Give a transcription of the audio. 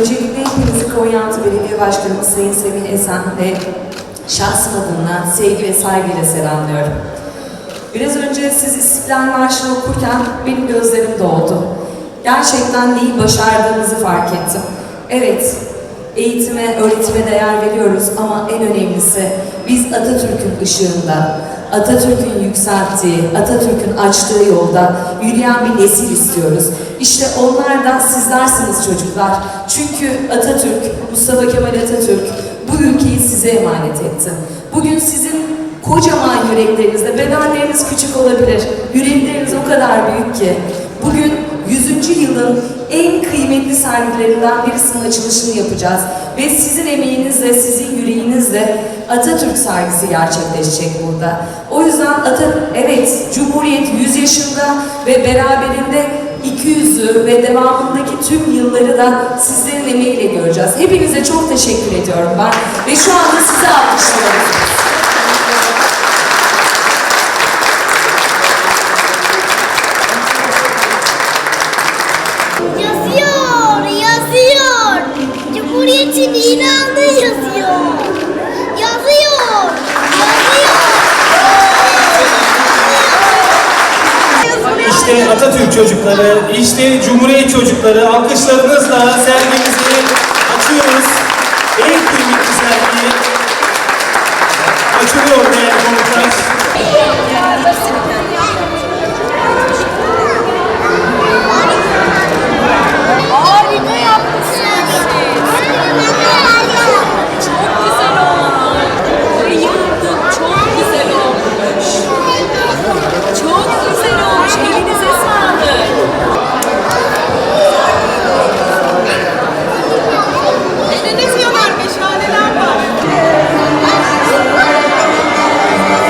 Öncelikle hepinizi Konyaaltı Belediye Başkanımız Sayın Sevin Esen ve şahsım adına sevgi ve saygıyla selamlıyorum. Biraz önce siz İstiklal Marşı'nı okurken benim gözlerim doldu. Gerçekten neyi başardığımızı fark ettim. Evet, eğitime, öğretime değer veriyoruz ama en önemlisi biz Atatürk'ün ışığında, Atatürk'ün yükselttiği, Atatürk'ün açtığı yolda yürüyen bir nesil istiyoruz. İşte onlardan sizlersiniz çocuklar. Çünkü Atatürk, Mustafa Kemal Atatürk bu ülkeyi size emanet etti. Bugün sizin kocaman yüreklerinizde, bedenleriniz küçük olabilir, yürekleriniz o kadar büyük ki bugün 100. kıymetli sergilerinden birisinin açılışını yapacağız. Ve sizin emeğinizle, sizin yüreğinizle Atatürk sergisi gerçekleşecek burada. O yüzden Atatürk, evet Cumhuriyet 100 yaşında ve beraberinde 200'ü ve devamındaki tüm yılları da sizlerin emeğiyle göreceğiz. Hepinize çok teşekkür ediyorum ben ve şu anda size alkışlıyorum. Cumhuriyetin ilanı yazıyor. Yazıyor, yazıyor. İşte Atatürk çocukları, işte Cumhuriyet çocukları alkışlarınızla.